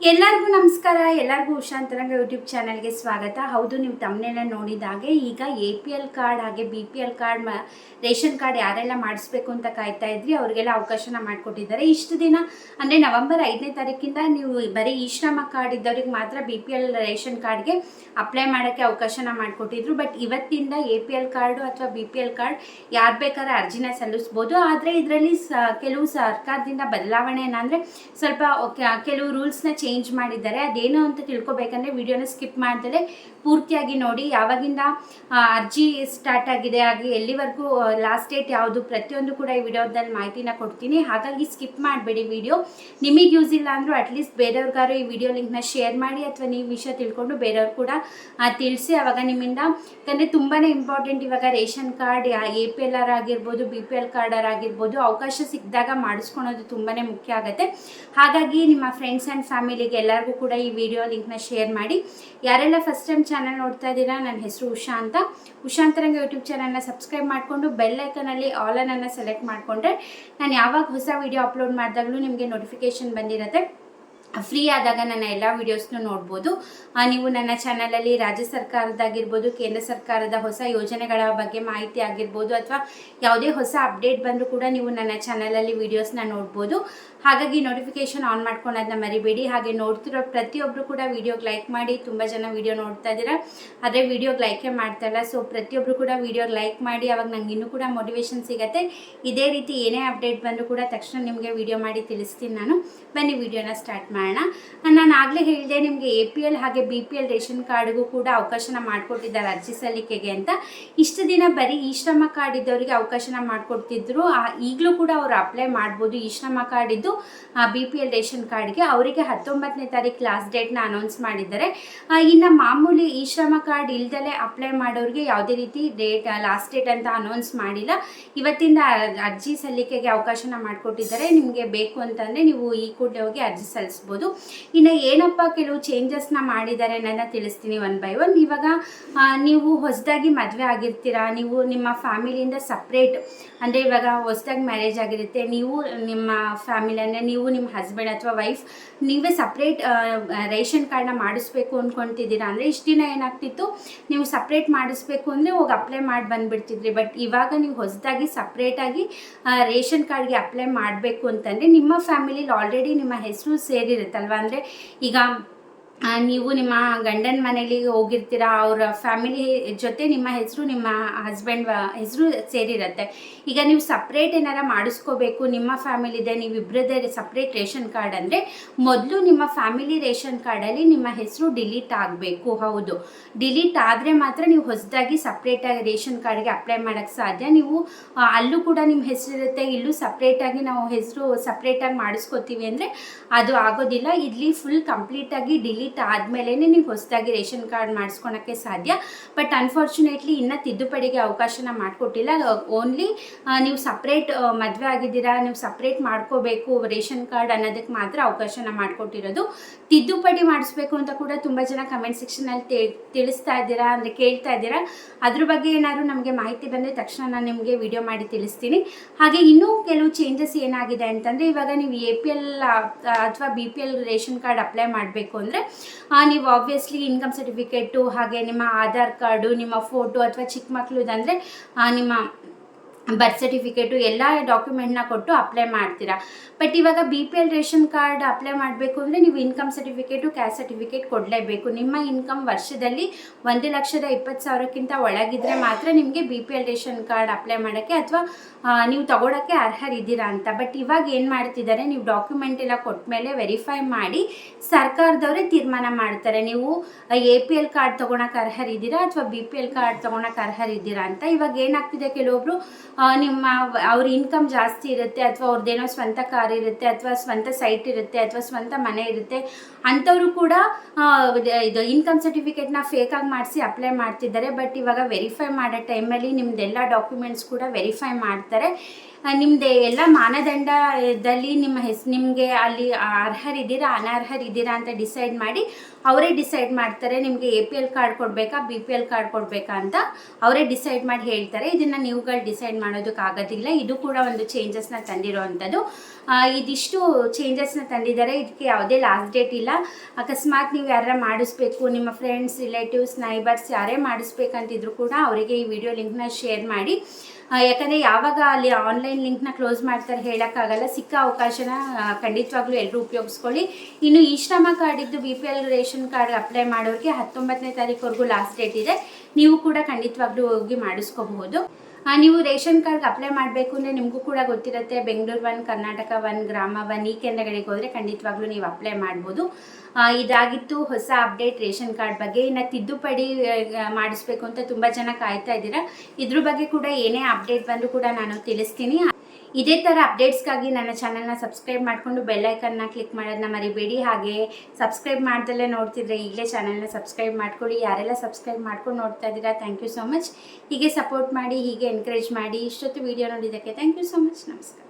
ಎಲ್ಲರಿಗೂ ನಮಸ್ಕಾರ, ಎಲ್ಲರಿಗೂ ಉಷಾಂತರಂಗ ಯೂಟ್ಯೂಬ್ ಚಾನಲ್ಗೆ ಸ್ವಾಗತ. ಹೌದು, ನೀವು ತಮ್ಮನೆಲ್ಲ ನೋಡಿದಾಗೆ ಈಗ ಎ ಪಿ ಎಲ್ ಕಾರ್ಡ್ ಹಾಗೆ ಬಿ ಪಿ ಎಲ್ ಕಾರ್ಡ್ ಮ, ರೇಷನ್ ಕಾರ್ಡ್ ಯಾರೆಲ್ಲ ಮಾಡಿಸ್ಬೇಕು ಅಂತ ಕಾಯ್ತಾ ಇದ್ರಿ ಅವರಿಗೆಲ್ಲ ಅವಕಾಶನ ಮಾಡಿಕೊಟ್ಟಿದ್ದಾರೆ. ಇಷ್ಟು ದಿನ, ಅಂದರೆ ನವೆಂಬರ್ ಐದನೇ ತಾರೀಕಿಂದ ನೀವು ಬರೀ ಈ ಶ್ರಮ ಕಾರ್ಡ್ ಇದ್ದವ್ರಿಗೆ ಮಾತ್ರ ಬಿ ಪಿ ಎಲ್ ರೇಷನ್ ಕಾರ್ಡ್ಗೆ ಅಪ್ಲೈ ಮಾಡೋಕ್ಕೆ ಅವಕಾಶನ ಮಾಡಿಕೊಟ್ಟಿದ್ರು. ಬಟ್ ಇವತ್ತಿಂದ ಎ ಪಿ ಎಲ್ ಕಾರ್ಡು ಅಥವಾ ಬಿ ಪಿ ಎಲ್ ಕಾರ್ಡ್ ಯಾರು ಬೇಕಾದ್ರೆ ಅರ್ಜಿನ ಸಲ್ಲಿಸ್ಬೋದು. ಆದರೆ ಇದರಲ್ಲಿ ಸ, ಕೆಲವು ಸರ್ಕಾರದಿಂದ ಬದಲಾವಣೆ ಏನಂದರೆ ಸ್ವಲ್ಪ ಕೆಲವು ರೂಲ್ಸ್ನ ಚೇಂಜ್ ಮಾಡಿದ್ದಾರೆ. ಅದೇನು ಅಂತ ತಿಳ್ಕೊಬೇಕಂದ್ರೆ ವಿಡಿಯೋನ ಸ್ಕಿಪ್ ಮಾಡ್ದಲೆ ಪೂರ್ತಿಯಾಗಿ ನೋಡಿ. ಯಾವಾಗಿಂದ ಅರ್ಜಿ ಸ್ಟಾರ್ಟ್ ಆಗಿದೆ, ಹಾಗೆ ಎಲ್ಲಿವರೆಗೂ ಲಾಸ್ಟ್ ಡೇಟ್ ಯಾವುದು, ಪ್ರತಿಯೊಂದು ಕೂಡ ಈ ವಿಡಿಯೋದಲ್ಲಿ ಮಾಹಿತಿನ ಕೊಡ್ತೀನಿ. ಹಾಗಾಗಿ ಸ್ಕಿಪ್ ಮಾಡಬೇಡಿ ವಿಡಿಯೋ ನಿಮಗೆ ಯೂಸ್ ಇಲ್ಲ ಅಂದರೂ ಅಟ್ಲೀಸ್ಟ್ ಬೇರೆಯವ್ರಿಗಾರು ಈ ವಿಡಿಯೋ ಲಿಂಕ್ನ ಶೇರ್ ಮಾಡಿ, ಅಥವಾ ನೀವು ವಿಷಯ ತಿಳ್ಕೊಂಡು ಬೇರೆಯವ್ರು ಕೂಡ ತಿಳಿಸಿ. ಅವಾಗ ನಿಮ್ಮಿಂದ, ಯಾಕಂದರೆ ತುಂಬಾ ಇಂಪಾರ್ಟೆಂಟ್ ಇವಾಗ ration card A P L or ಆಗಿರ್ಬೋದು B P L card or ಆಗಿರ್ಬೋದು, ಅವಕಾಶ ಸಿಕ್ಕಿದಾಗ ಮಾಡಿಸ್ಕೊಳೋದು ತುಂಬಾ ಮುಖ್ಯ ಆಗುತ್ತೆ. ಹಾಗಾಗಿ ನಿಮ್ಮ ಫ್ರೆಂಡ್ಸ್ ಆ್ಯಂಡ್ ಫ್ಯಾಮಿಲಿಗೆ ಎಲ್ಲರಿಗೂ ಕೂಡ ಈ ವಿಡಿಯೋ ಲಿಂಕ್ನ ಶೇರ್ ಮಾಡಿ. ಯಾರೆಲ್ಲ ಫಸ್ಟ್ ಟೈಮ್ ಚಾನಲ್ ನೋಡ್ತಾ ಇದ್ದೀರಾ, ನನ್ನ ಹೆಸರು ಉಷಾ ಅಂತ. ಉಷಾಂತರಂಗ ಯೂಟ್ಯೂಬ್ ಚಾನಲ್ನ ಸಬ್ಸ್ಕ್ರೈಬ್ ಮಾಡಿಕೊಂಡು ಬೆಲ್ಲೈಕನಲ್ಲಿ ಆಲ್ ಸೆಲೆಕ್ಟ್ ಮಾಡಿಕೊಂಡ್ರೆ ನಾನು ಯಾವಾಗ ಹೊಸ ವಿಡಿಯೋ ಅಪ್ಲೋಡ್ ಮಾಡಿದಾಗಲೂ ನಿಮಗೆ ನೋಟಿಫಿಕೇಶನ್ ಬಂದಿರುತ್ತೆ. ಫ್ರೀ ಆದಾಗ ನನ್ನ ಎಲ್ಲ ವೀಡಿಯೋಸ್ನು ನೋಡ್ಬೋದು. ನೀವು ನನ್ನ ಚಾನಲಲ್ಲಿ ರಾಜ್ಯ ಸರ್ಕಾರದಾಗಿರ್ಬೋದು ಕೇಂದ್ರ ಸರ್ಕಾರದ ಹೊಸ ಯೋಜನೆಗಳ ಬಗ್ಗೆ ಮಾಹಿತಿ ಆಗಿರ್ಬೋದು ಅಥವಾ ಯಾವುದೇ ಹೊಸ ಅಪ್ಡೇಟ್ ಬಂದರೂ ಕೂಡ ನೀವು ನನ್ನ ಚಾನಲಲ್ಲಿ ವೀಡಿಯೋಸ್ನ ನೋಡ್ಬೋದು. ಹಾಗಾಗಿ ನೋಟಿಫಿಕೇಶನ್ ಆನ್ ಮಾಡ್ಕೊಳೋದನ್ನ ಮರಿಬೇಡಿ. ಹಾಗೆ ನೋಡ್ತಿರೋ ಪ್ರತಿಯೊಬ್ಬರು ಕೂಡ ವಿಡಿಯೋಗೆ ಲೈಕ್ ಮಾಡಿ, ತುಂಬ ಜನ ವಿಡಿಯೋ ನೋಡ್ತಾ ಇದ್ದೀರಾ. ಆದರೆ ವಿಡಿಯೋಗೆ ಲೈಕೇ ಮಾಡ್ತಾಯಿಲ್ಲ ಸೊ ಪ್ರತಿಯೊಬ್ಬರು ಕೂಡ ವಿಡಿಯೋಗೆ ಲೈಕ್ ಮಾಡಿ, ಅವಾಗ ನಂಗೆ ಇನ್ನೂ ಕೂಡ ಮೋಟಿವೇಶನ್ ಸಿಗುತ್ತೆ. ಇದೇ ರೀತಿ ಏನೇ ಅಪ್ಡೇಟ್ ಬಂದರೂ ಕೂಡ ತಕ್ಷಣ ನಿಮಗೆ ವಿಡಿಯೋ ಮಾಡಿ ತಿಳಿಸ್ತೀನಿ ನಾನು. ಬನ್ನಿ ವಿಡಿಯೋನ ಸ್ಟಾರ್ಟ್ ಮಾಡೋಣ ನಾನು ಆಗಲೇ ಹೇಳಿದೆ ನಿಮಗೆ ಎ ಪಿ ಎಲ್ ಹಾಗೆ ಬಿ ಪಿ ಎಲ್ ರೇಷನ್ ಕಾರ್ಡ್ಗೂ ಕೂಡ ಅವಕಾಶನ ಮಾಡಿಕೊಟ್ಟಿದ್ದಾರೆ ಅರ್ಜಿ ಸಲ್ಲಿಕೆಗೆ ಅಂತ. ಇಷ್ಟು ದಿನ ಬರೀ ಈ ಶ್ರಮ ಕಾರ್ಡ್ ಇದ್ದವರಿಗೆ ಅವಕಾಶನ ಮಾಡಿಕೊಡ್ತಿದ್ರು. ಈಗಲೂ ಕೂಡ ಅವರು ಅಪ್ಲೈ ಮಾಡ್ಬೋದು ಈ ಶ್ರಮ ಕಾರ್ಡ್ ಇದ್ದು. ಬಿ ಪಿ ಎಲ್ ರೇಷನ್ ಕಾರ್ಡ್ಗೆ ಅವರಿಗೆ ಹತ್ತೊಂಬತ್ತನೇ ತಾರೀಕು ಲಾಸ್ಟ್ ಡೇಟ್ನ ಅನೌನ್ಸ್ ಮಾಡಿದ್ದಾರೆ. ಇನ್ನು ಮಾಮೂಲಿ ಈ ಶ್ರಮ ಕಾರ್ಡ್ ಇಲ್ದಲೇ ಅಪ್ಲೈ ಮಾಡೋರಿಗೆ ಯಾವುದೇ ರೀತಿ ಡೇಟ್ ಲಾಸ್ಟ್ ಡೇಟ್ ಅಂತ ಅನೌನ್ಸ್ ಮಾಡಿಲ್ಲ. ಇವತ್ತಿಂದ ಅರ್ಜಿ ಸಲ್ಲಿಕೆಗೆ ಅವಕಾಶನ ಮಾಡಿಕೊಟ್ಟಿದ್ದಾರೆ. ನಿಮಗೆ ಬೇಕು ಅಂತಂದರೆ ನೀವು ಈ ಕೂಡಲೇ ಹೋಗಿ ಅರ್ಜಿ ಸಲ್ಲಿಸ್ಬೋದು. ಇನ್ನು ಏನಪ್ಪ ಕೆಲವು ಚೇಂಜಸ್ನ ಮಾಡಿದ್ದಾರೆ ಅನ್ನೋದನ್ನ ತಿಳಿಸ್ತೀನಿ ಒನ್ ಬೈ ಒನ್ ಇವಾಗ ನೀವು ಹೊಸದಾಗಿ ಮದುವೆ ಆಗಿರ್ತೀರಾ, ನೀವು ನಿಮ್ಮ ಫ್ಯಾಮಿಲಿಯಿಂದ ಸಪ್ರೇಟ್ ಅಂದರೆ ಇವಾಗ ಹೊಸದಾಗಿ ಮ್ಯಾರೇಜ್ ಆಗಿರುತ್ತೆ, ನೀವು ನಿಮ್ಮ ಫ್ಯಾಮಿಲಿ ಅಂದರೆ ನೀವು ನಿಮ್ಮ ಹಸ್ಬೆಂಡ್ ಅಥವಾ ವೈಫ್ ನೀವೇ ಸಪ್ರೇಟ್ ರೇಷನ್ ಕಾರ್ಡ್ನ ಮಾಡಿಸ್ಬೇಕು ಅಂದ್ಕೊತಿದ್ದೀರಾ ಅಂದರೆ ಇಷ್ಟು ದಿನ ಏನಾಗ್ತಿತ್ತು? ನೀವು ಸಪ್ರೇಟ್ ಮಾಡಿಸ್ಬೇಕು ಅಂದರೆ ಹೋಗಿ ಅಪ್ಲೈ ಮಾಡಿ ಬಂದುಬಿಡ್ತಿದ್ರಿ. ಬಟ್ ಇವಾಗ ನೀವು ಹೊಸದಾಗಿ ಸಪ್ರೇಟಾಗಿ ರೇಷನ್ ಕಾರ್ಡ್ಗೆ ಅಪ್ಲೈ ಮಾಡಬೇಕು ಅಂತಂದರೆ ನಿಮ್ಮ ಫ್ಯಾಮಿಲಿಲಿ ಆಲ್ರೆಡಿ ನಿಮ್ಮ ಹೆಸರು ಸೇರಿರುತ್ತಲ್ವ ಅಂದರೆ ಈಗ ಆ, ನೀವು ನಿಮ್ಮ ಗಂಡನ ಮನೇಲಿ ಹೋಗಿರ್ತೀರಾ? ಅವರ ಫ್ಯಾಮಿಲಿ ಜೊತೆ ನಿಮ್ಮ ಹೆಸರು, ನಿಮ್ಮ ಹಸ್ಬೆಂಡ್ ಹೆಸರು ಸೇರಿರುತ್ತೆ. ಈಗ ನೀವು ಸಪ್ರೇಟ್ ಏನಾರ ಮಾಡಿಸ್ಕೋಬೇಕು, ನಿಮ್ಮ ಫ್ಯಾಮಿಲಿ ಇದೆ ನೀವು ಇಬ್ಬರದೇ ಸಪ್ರೇಟ್ ರೇಷನ್ ಕಾರ್ಡ್ ಅಂದರೆ ಮೊದಲು ನಿಮ್ಮ ಫ್ಯಾಮಿಲಿ ರೇಷನ್ ಕಾರ್ಡಲ್ಲಿ ನಿಮ್ಮ ಹೆಸರು ಡಿಲೀಟ್ ಆಗಬೇಕು. ಹೌದು. ಡಿಲೀಟ್ ಆದರೆ ಮಾತ್ರ ನೀವು ಹೊಸದಾಗಿ ಸಪ್ರೇಟಾಗಿ ರೇಷನ್ ಕಾರ್ಡ್ಗೆ ಅಪ್ಲೈ ಮಾಡೋಕ್ಕೆ ಸಾಧ್ಯ. ನೀವು ಅಲ್ಲೂ ಕೂಡ ನಿಮ್ಮ ಹೆಸರಿರುತ್ತೆ ಇಲ್ಲೂ ಸಪ್ರೇಟಾಗಿ ನಾವು ಹೆಸರು ಸಪ್ರೇಟಾಗಿ ಮಾಡಿಸ್ಕೋತೀವಿ ಅಂದರೆ ಅದು ಆಗೋದಿಲ್ಲ. ಇಲ್ಲಿ ಫುಲ್ ಕಂಪ್ಲೀಟಾಗಿ ಡಿಲೀಟ್ ಆದಮೇಲೆ ನೀವು ಹೊಸದಾಗಿ ರೇಷನ್ ಕಾರ್ಡ್ ಮಾಡಿಸ್ಕೊಳಕ್ಕೆ ಸಾಧ್ಯ. ಬಟ್ ಅನ್ಫಾರ್ಚುನೇಟ್ಲಿ ಇನ್ನೂ ತಿದ್ದುಪಡಿಗೆ ಅವಕಾಶನ ಮಾಡಿಕೊಟ್ಟಿಲ್ಲ. ಓನ್ಲಿ ನೀವು ಸಪ್ರೇಟ್ ಮದುವೆ ಆಗಿದ್ದೀರಾ, ನೀವು ಸಪ್ರೇಟ್ ಮಾಡ್ಕೋಬೇಕು ರೇಷನ್ ಕಾರ್ಡ್ ಅನ್ನೋದಕ್ಕೆ ಮಾತ್ರ ಅವಕಾಶನ ಮಾಡಿಕೊಟ್ಟಿರೋದು. ತಿದ್ದುಪಡಿ ಮಾಡಿಸ್ಬೇಕು ಅಂತ ಕೂಡ ತುಂಬ ಜನ ಕಮೆಂಟ್ ಸೆಕ್ಷನಲ್ಲಿ ತಿಳಿಸ್ತಾ ಇದ್ದೀರಾ, ಅಂದರೆ ಕೇಳ್ತಾ ಇದ್ದೀರಾ. ಅದ್ರ ಬಗ್ಗೆ ಏನಾದರೂ ನಮಗೆ ಮಾಹಿತಿ ಬಂದರೆ ತಕ್ಷಣ ನಾನು ನಿಮಗೆ ವಿಡಿಯೋ ಮಾಡಿ ತಿಳಿಸ್ತೀನಿ. ಹಾಗೆ ಇನ್ನೂ ಕೆಲವು ಚೇಂಜಸ್ ಏನಾಗಿದೆ ಅಂತಂದರೆ ಇವಾಗ ನೀವು ಎ ಪಿ ಎಲ್ ಅಥವಾ B P L ration card apply ಮಾಡಬೇಕು ಅಂದರೆ ನೀವು ಆಬ್ವಿಯಸ್ಲಿ ಇನ್ಕಮ್ ಸರ್ಟಿಫಿಕೇಟು ಹಾಗೆ ನಿಮ್ಮ ಆಧಾರ್ ಕಾರ್ಡು, ನಿಮ್ಮ ಫೋಟೋ ಅಥವಾ ಚಿಕ್ಕ ಮಕ್ಕಳು ಇದಂದರೆ ನಿಮ್ಮ ಬರ್ತ್ ಸರ್ಟಿಫಿಕೇಟು ಎಲ್ಲ ಡಾಕ್ಯುಮೆಂಟ್ನ ಕೊಟ್ಟು ಅಪ್ಲೈ ಮಾಡ್ತೀರಾ. ಬಟ್ ಇವಾಗ B P L ration card apply ಮಾಡಬೇಕು ಅಂದರೆ ನೀವು ಇನ್ಕಮ್ ಸರ್ಟಿಫಿಕೇಟು ಕ್ಯಾಸ್ಟ್ ಸರ್ಟಿಫಿಕೇಟ್ ಕೊಡಲೇಬೇಕು. ನಿಮ್ಮ ಇನ್ಕಮ್ ವರ್ಷದಲ್ಲಿ ಒಂದು ಲಕ್ಷದ ಇಪ್ಪತ್ತು ಸಾವಿರಕ್ಕಿಂತ ಒಳಗಿದ್ರೆ ಮಾತ್ರ ನಿಮಗೆ B P L ration card apply ಮಾಡೋಕ್ಕೆ ಅಥವಾ ನೀವು ತಗೊಳ್ಳೋಕ್ಕೆ ಅರ್ಹರಿದ್ದೀರಾ ಅಂತ. ಬಟ್ ಇವಾಗ ಏನು ಮಾಡ್ತಿದ್ದಾರೆ, ನೀವು ಡಾಕ್ಯುಮೆಂಟ್ ಎಲ್ಲ ಕೊಟ್ಟ ಮೇಲೆ ವೆರಿಫೈ ಮಾಡಿ ಸರ್ಕಾರದವರೇ ತೀರ್ಮಾನ ಮಾಡ್ತಾರೆ. ನೀವು ಎ ಪಿ ಎಲ್ ಕಾರ್ಡ್ ತೊಗೊಳಕ್ಕೆ ಅರ್ಹರಿದ್ದೀರಾ ಅಥವಾ ಬಿ ಪಿ ಎಲ್ ಕಾರ್ಡ್ ತೊಗೊಳಕ್ಕೆ ಅರ್ಹರಿದ್ದೀರಾ ಅಂತ. ಇವಾಗ ಏನಾಗ್ತಿದೆ ಕೆಲವೊಬ್ಬರು ನಿಮ್ಮ ಅವ್ರ ಇನ್ಕಮ್ ಜಾಸ್ತಿ ಇರುತ್ತೆ ಅಥವಾ ಅವ್ರದ್ದೇನೋ ಸ್ವಂತ ಕಾರ್ ಇರುತ್ತೆ ಅಥವಾ ಸ್ವಂತ ಸೈಟ್ ಇರುತ್ತೆ ಅಥವಾ ಸ್ವಂತ ಮನೆ ಇರುತ್ತೆ, ಅಂಥವರು ಕೂಡ ಇದು ಇನ್ಕಮ್ ಸರ್ಟಿಫಿಕೇಟ್ನ ಫೇಕಾಗಿ ಮಾಡಿಸಿ ಅಪ್ಲೈ ಮಾಡ್ತಿದ್ದಾರೆ. ಬಟ್ ಇವಾಗ ವೆರಿಫೈ ಮಾಡೋ ಟೈಮಲ್ಲಿ ನಿಮ್ಮದೆಲ್ಲ ಡಾಕ್ಯುಮೆಂಟ್ಸ್ ಕೂಡ ವೆರಿಫೈ ಮಾಡ್ತಾರೆ. ನಿಮ್ಮದು ಎಲ್ಲ ಮಾನದಂಡದಲ್ಲಿ ನಿಮ್ಮ ಹೆಸ್, ನಿಮಗೆ ಅಲ್ಲಿ ಅರ್ಹರಿದ್ದೀರಾ, ಅನರ್ಹರಿದ್ದೀರಾ ಅಂತ ಡಿಸೈಡ್ ಮಾಡಿ ಅವರೇ ಡಿಸೈಡ್ ಮಾಡ್ತಾರೆ ನಿಮಗೆ ಎ ಪಿ ಎಲ್ ಕಾರ್ಡ್ ಕೊಡಬೇಕಾ ಬಿ ಪಿ ಎಲ್ ಕಾರ್ಡ್ ಕೊಡಬೇಕಾ ಅಂತ ಅವರೇ ಡಿಸೈಡ್ ಮಾಡಿ ಹೇಳ್ತಾರೆ. ಇದನ್ನು ನೀವುಗಳು ಡಿಸೈಡ್ ಮಾಡೋದಕ್ಕಾಗೋದಿಲ್ಲ ಇದು ಕೂಡ ಒಂದು ಚೇಂಜಸ್ನ ತಂದಿರುವಂಥದ್ದು. ಇದಿಷ್ಟು ಚೇಂಜಸ್ನ ತಂದಿದ್ದಾರೆ. ಇದಕ್ಕೆ ಯಾವುದೇ ಲಾಸ್ಟ್ ಡೇಟ್ ಇಲ್ಲ. ಅಕಸ್ಮಾತ್ ನೀವು ಯಾರ ಮಾಡಿಸ್ಬೇಕು, ನಿಮ್ಮ ಫ್ರೆಂಡ್ಸ್ ರಿಲೇಟಿವ್ಸ್ ನೈಬರ್ಸ್ ಯಾರೇ ಮಾಡಿಸ್ಬೇಕಂತಿದ್ರು ಕೂಡ ಅವರಿಗೆ ಈ ವಿಡಿಯೋ ಲಿಂಕ್ನ ಶೇರ್ ಮಾಡಿ. ಯಾಕಂದರೆ ಯಾವಾಗ ಅಲ್ಲಿ ಆನ್ಲೈನ್ ಲಿಂಕ್ನ ಕ್ಲೋಸ್ ಮಾಡ್ತಾರೆ ಹೇಳೋಕ್ಕಾಗಲ್ಲ. ಸಿಕ್ಕ ಅವಕಾಶನ ಖಂಡಿತವಾಗ್ಲೂ ಎಲ್ಲರೂ ಉಪಯೋಗಿಸ್ಕೊಳ್ಳಿ. ಇನ್ನು ಈ ಶ್ರಮ ಕಾರ್ಡ್ ಇದ್ದು B P L ration card apply ಮಾಡೋರಿಗೆ ಹತ್ತೊಂಬತ್ತನೇ ತಾರೀಕುವರೆಗೂ ಲಾಸ್ಟ್ ಡೇಟ್ ಇದೆ. ನೀವು ಕೂಡ ಖಂಡಿತವಾಗ್ಲೂ ಹೋಗಿ ಮಾಡಿಸ್ಕೋಬಹುದು. ನೀವು ರೇಷನ್ ಕಾರ್ಡ್ ಅಪ್ಲೈ ಮಾಡಬೇಕು ಅಂದರೆ ನಿಮಗೂ ಕೂಡ ಗೊತ್ತಿರುತ್ತೆ, Bengaluru one, Karnataka one, Grama one, ಈ ಕೇಂದ್ರಗಳಿಗೆ ಹೋದರೆ ಖಂಡಿತವಾಗ್ಲೂ ನೀವು ಅಪ್ಲೈ ಮಾಡ್ಬೋದು. ಇದಾಗಿತ್ತು ಹೊಸ ಅಪ್ಡೇಟ್ ರೇಷನ್ ಕಾರ್ಡ್ ಬಗ್ಗೆ. ಇನ್ನು ತಿದ್ದುಪಡಿ ಮಾಡಿಸ್ಬೇಕು ಅಂತ ತುಂಬ ಜನ ಕಾಯ್ತಾ ಇದ್ದೀರಾ. ಇದ್ರ ಬಗ್ಗೆ ಕೂಡ ಏನೇ ಅಪ್ಡೇಟ್ ಬಂದರೂ ಕೂಡ ನಾನು ತಿಳಿಸ್ತೀನಿ. ಇದೇ ಥರ ಅಪ್ಡೇಟ್ಸ್ಗಾಗಿ ನನ್ನ ಚಾನಲ್ನ ಸಬ್ಸ್ಕ್ರೈಬ್ ಮಾಡಿಕೊಂಡು ಬೆಲ್ಲೈಕನ್ನ ಕ್ಲಿಕ್ ಮಾಡೋದನ್ನ ಮರಿಬೇಡಿ. ಹಾಗೆ ಸಬ್ಸ್ಕ್ರೈಬ್ ಮಾಡ್ದಲ್ಲೇ ನೋಡ್ತಿದ್ರೆ ಈಗಲೇ ಚಾನಲ್ನ ಸಬ್ಸ್ಕ್ರೈಬ್ ಮಾಡ್ಕೊಳ್ಳಿ. ಯಾರೆಲ್ಲ ಸಬ್ಸ್ಕ್ರೈಬ್ ಮಾಡ್ಕೊಂಡು ನೋಡ್ತಾ ಇದ್ದೀರಾ ಥ್ಯಾಂಕ್ ಯು ಸೊ ಮಚ್ ಹೀಗೆ ಸಪೋರ್ಟ್ ಮಾಡಿ, ಹೀಗೆ ಎನ್ಕರೇಜ್ ಮಾಡಿ, ಇಷ್ಟೊತ್ತು ವಿಡಿಯೋ ನೋಡಿದ್ದಕ್ಕೆ ಥ್ಯಾಂಕ್ ಯು ಸೊ ಮಚ್ ನಮಸ್ಕಾರ.